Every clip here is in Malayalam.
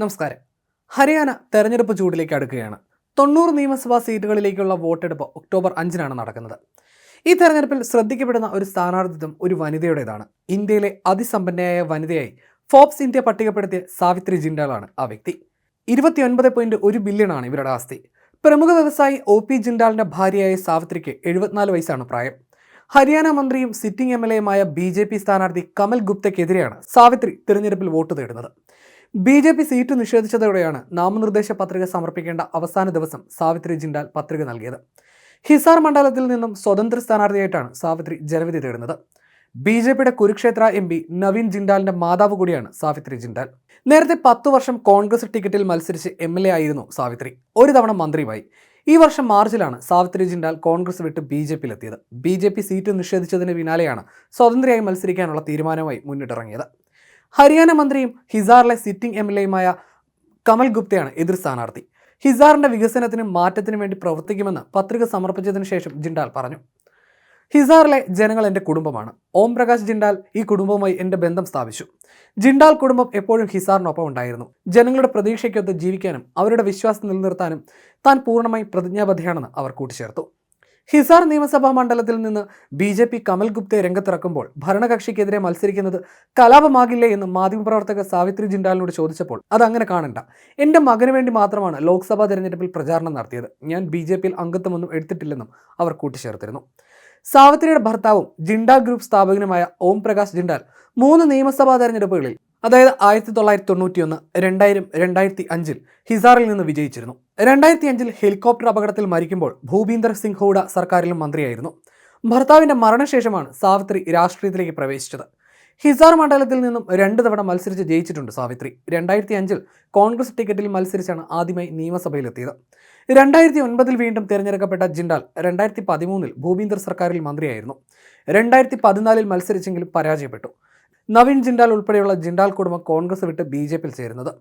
നമസ്കാരം. ഹരിയാന തെരഞ്ഞെടുപ്പ് ചൂടിലേക്ക് അടുക്കുകയാണ്. തൊണ്ണൂറ് നിയമസഭാ സീറ്റുകളിലേക്കുള്ള വോട്ടെടുപ്പ് ഒക്ടോബർ അഞ്ചിനാണ് നടക്കുന്നത്. ഈ തെരഞ്ഞെടുപ്പിൽ ശ്രദ്ധിക്കപ്പെടുന്ന ഒരു സ്ഥാനാർത്ഥിത്വം ഒരു വനിതയുടേതാണ്. ഇന്ത്യയിലെ അതിസമ്പന്നയായ വനിതയായി ഫോബ്സ് ഇന്ത്യ പട്ടികപ്പെടുത്തിയ സാവിത്രി ജിൻഡാലാണ് ആ വ്യക്തി. ഇരുപത്തിയൊൻപത് പോയിന്റ് ഒരു ബില്യണാണ് ഇവരുടെ ആസ്തി. പ്രമുഖ വ്യവസായി ഒ പി ജിൻഡാലിന്റെ ഭാര്യയായ സാവിത്രിക്ക് എഴുപത്തിനാല് വയസ്സാണ് പ്രായം. ഹരിയാന മന്ത്രിയും സിറ്റിംഗ് എം എൽ എയുമായ ബി ജെ പി സ്ഥാനാർത്ഥി കമൽ ഗുപ്തയ്ക്കെതിരെയാണ് സാവിത്രി തിരഞ്ഞെടുപ്പിൽ വോട്ട് തേടുന്നത്. ബി ജെ പി സീറ്റ് നിഷേധിച്ചതോടെയാണ് നാമനിർദ്ദേശ പത്രിക സമർപ്പിക്കേണ്ട അവസാന ദിവസം സാവിത്രി ജിൻഡാൽ പത്രിക നൽകിയത്. ഹിസാർ മണ്ഡലത്തിൽ നിന്നും സ്വതന്ത്ര സ്ഥാനാർത്ഥിയായിട്ടാണ് സാവിത്രി ജനവിധി തേടുന്നത്. ബി ജെ പിയുടെ കുരുക്ഷേത്ര എം പി നവീൻ ജിൻഡാലിന്റെ മാതാവ് കൂടിയാണ് സാവിത്രി ജിൻഡാൽ. നേരത്തെ പത്തു വർഷം കോൺഗ്രസ് ടിക്കറ്റിൽ മത്സരിച്ച് എം എൽ എ ആയിരുന്നു സാവിത്രി. ഒരു തവണ മന്ത്രിയുമായി. ഈ വർഷം മാർച്ചിലാണ് സാവിത്രി ജിൻഡാൽ കോൺഗ്രസ് വിട്ട് ബി ജെ പിയിലെത്തിയത്. ബി ജെ പി സീറ്റ് നിഷേധിച്ചതിന് പിന്നാലെയാണ് സ്വതന്ത്രയായി മത്സരിക്കാനുള്ള തീരുമാനവുമായി മുന്നിട്ടിറങ്ങിയത്. ഹരിയാന മന്ത്രിയും ഹിസാറിലെ സിറ്റിംഗ് എം എൽ എയുമായ കമൽ ഗുപ്തയാണ് എതിർ സ്ഥാനാർത്ഥി. ഹിസാറിന്റെ വികസനത്തിനും മാറ്റത്തിനും വേണ്ടി പ്രവർത്തിക്കുമെന്ന് പത്രിക സമർപ്പിച്ചതിന് ശേഷം ജിണ്ടാൽ പറഞ്ഞു. ഹിസാറിലെ ജനങ്ങൾ എന്റെ കുടുംബമാണ്. ഓം പ്രകാശ് ജിണ്ടാൽ ഈ കുടുംബവുമായി എന്റെ ബന്ധം സ്ഥാപിച്ചു. ജിണ്ടാൽ കുടുംബം എപ്പോഴും ഹിസാറിനൊപ്പം ഉണ്ടായിരുന്നു. ജനങ്ങളുടെ പ്രതീക്ഷയ്ക്കൊത്ത് ജീവിക്കാനും അവരുടെ വിശ്വാസം നിലനിർത്താനും താൻ പൂർണമായി പ്രതിജ്ഞാബദ്ധയാണെന്ന് അവർ കൂട്ടിച്ചേർത്തു. ഹിസാർ നിയമസഭാ മണ്ഡലത്തിൽ നിന്ന് ബി ജെ പി കമൽ ഗുപ്തയെ രംഗത്തിറക്കുമ്പോൾ ഭരണകക്ഷിക്കെതിരെ മത്സരിക്കുന്നത് കലാപമാകില്ലേ എന്ന് മാധ്യമപ്രവർത്തക സാവിത്രി ജിൻഡാലിനോട് ചോദിച്ചപ്പോൾ അത് അങ്ങനെ കാണണ്ട. എന്റെ മകന് വേണ്ടി മാത്രമാണ് ലോക്സഭാ തെരഞ്ഞെടുപ്പിൽ പ്രചാരണം നടത്തിയത്. ഞാൻ ബി ജെ പിയിൽ അംഗത്വമൊന്നും എടുത്തിട്ടില്ലെന്നും അവർ കൂട്ടിച്ചേർത്തിരുന്നു. സാവിത്രിയുടെ ഭർത്താവും ജിൻഡാൽ ഗ്രൂപ്പ് സ്ഥാപകനുമായ ഓം പ്രകാശ് ജിൻഡാൽ മൂന്ന് നിയമസഭാ തെരഞ്ഞെടുപ്പുകളിൽ അതായത് ആയിരത്തി തൊള്ളായിരത്തി തൊണ്ണൂറ്റിയൊന്ന് രണ്ടായിരം രണ്ടായിരത്തി അഞ്ചിൽ ഹിസാറിൽ നിന്ന് വിജയിച്ചിരുന്നു. രണ്ടായിരത്തി അഞ്ചിൽ ഹെലികോപ്റ്റർ അപകടത്തിൽ മരിക്കുമ്പോൾ ഭൂപീന്ദർ സിംഗ് ഹൂഡ സർക്കാരിലും മന്ത്രിയായിരുന്നു. ഭർത്താവിന്റെ മരണശേഷമാണ് സാവിത്രി രാഷ്ട്രീയത്തിലേക്ക് പ്രവേശിച്ചത്. ഹിസാർ മണ്ഡലത്തിൽ നിന്നും രണ്ട് തവണ മത്സരിച്ച് ജയിച്ചിട്ടുണ്ട് സാവിത്രി. രണ്ടായിരത്തി അഞ്ചിൽ കോൺഗ്രസ് ടിക്കറ്റിൽ മത്സരിച്ചാണ് ആദ്യമായി നിയമസഭയിലെത്തിയത്. രണ്ടായിരത്തി ഒൻപതിൽ വീണ്ടും തിരഞ്ഞെടുക്കപ്പെട്ട ജിൻഡാൽ രണ്ടായിരത്തി പതിമൂന്നിൽ ഭൂപീന്ദർ സർക്കാരിൽ മന്ത്രിയായിരുന്നു. രണ്ടായിരത്തി പതിനാലിൽ മത്സരിച്ചെങ്കിലും പരാജയപ്പെട്ടു. നവീൻ ജിൻഡാൽ ഉൾപ്പെടെയുള്ള ജിൻഡാൽ കുടുംബം കോൺഗ്രസ് വിട്ട് ബി ജെ പിയിൽ ചേരുന്നത്.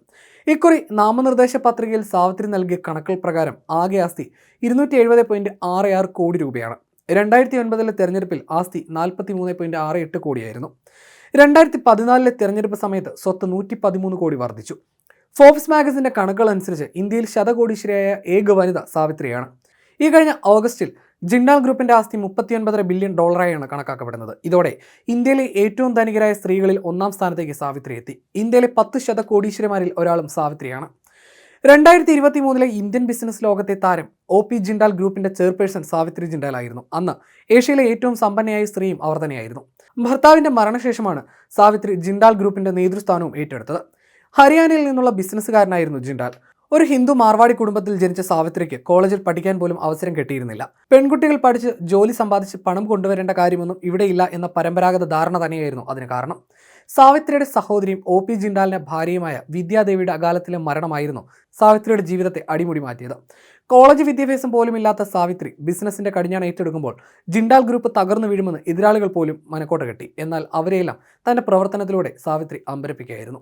ഇക്കുറി നാമനിർദ്ദേശ പത്രികയിൽ സാവിത്രി നൽകിയ കണക്കുകൾ പ്രകാരം ആകെ ആസ്തി ഇരുന്നൂറ്റി എഴുപത് ആറ് ആറ് കോടി രൂപയാണ്. രണ്ടായിരത്തി ഒൻപതിലെ തെരഞ്ഞെടുപ്പിൽ ആസ്തി നാൽപ്പത്തി മൂന്ന് പോയിന്റ് ആറ് എട്ട് കോടിയായിരുന്നു. രണ്ടായിരത്തി പതിനാലിലെ തെരഞ്ഞെടുപ്പ് സമയത്ത് സ്വത്ത് നൂറ്റി പതിമൂന്ന് കോടി വർദ്ധിച്ചു. ഫോബ്സ് മാഗസിന്റെ കണക്കുകൾ അനുസരിച്ച് ഇന്ത്യയിൽ ശതകോടീശ്വരയായ ഏക വനിത സാവിത്രിയാണ്. ഈ കഴിഞ്ഞ ഓഗസ്റ്റിൽ ജിൻഡാൽ ഗ്രൂപ്പിന്റെ ആസ്തി മുപ്പത്തിയൊൻപതര ബില്യൺ ഡോളറായാണ് കണക്കാക്കപ്പെടുന്നത്. ഇതോടെ ഇന്ത്യയിലെ ഏറ്റവും ധനികരായ സ്ത്രീകളിൽ ഒന്നാം സ്ഥാനത്തേക്ക് സാവിത്രി എത്തി. ഇന്ത്യയിലെ പത്ത് ശതകോടീശ്വരമാരിൽ ഒരാളും സാവിത്രിയാണ്. രണ്ടായിരത്തി ഇരുപത്തി മൂന്നിലെ ഇന്ത്യൻ ബിസിനസ് ലോകത്തെ താരം ഒ പി ജിൻഡാൽ ഗ്രൂപ്പിന്റെ ചെയർപേഴ്സൺ സാവിത്രി ജിൻഡാൽ ആയിരുന്നു അന്ന് ഏഷ്യയിലെ ഏറ്റവും സമ്പന്നയായ സ്ത്രീയും അവർ തന്നെയായിരുന്നു. ഭർത്താവിന്റെ മരണശേഷമാണ് സാവിത്രി ജിൻഡാൽ ഗ്രൂപ്പിന്റെ നേതൃസ്ഥാനവും ഏറ്റെടുത്തത്. ഹരിയാനയിൽ നിന്നുള്ള ബിസിനസ്സുകാരനായിരുന്നു ജിൻഡാൽ ഒരു ഹിന്ദു മാർവാടി കുടുംബത്തിൽ ജനിച്ച സാവിത്രിക്ക് കോളേജിൽ പഠിക്കാൻ പോലും അവസരം കിട്ടിയിരുന്നില്ല. പെൺകുട്ടികൾ പഠിച്ച് ജോലി സമ്പാദിച്ച് പണം കൊണ്ടുവരേണ്ട കാര്യമൊന്നും ഇവിടെയില്ല എന്ന പരമ്പരാഗത ധാരണ തന്നെയായിരുന്നു അതിന് കാരണം. സാവിത്രിയുടെ സഹോദരിയും ഒ പി ജിൻഡാലിന്റെ ഭാര്യയുമായ വിദ്യാദേവിയുടെ അകാലത്തിലെ മരണമായിരുന്നു സാവിത്രിയുടെ ജീവിതത്തെ അടിമുടി മാറ്റിയത്. കോളേജ് വിദ്യാഭ്യാസം പോലും ഇല്ലാത്ത സാവിത്രി ബിസിനസിന്റെ കടിഞ്ഞാണ് ഏറ്റെടുക്കുമ്പോൾ ജിൻഡാൽ ഗ്രൂപ്പ് തകർന്നു വീഴുമെന്ന് എതിരാളികൾ പോലും മനക്കോട്ട കെട്ടി. എന്നാൽ അവരെയെല്ലാം തന്റെ പ്രവർത്തനത്തിലൂടെ സാവിത്രി അമ്പരപ്പിക്കുകയായിരുന്നു.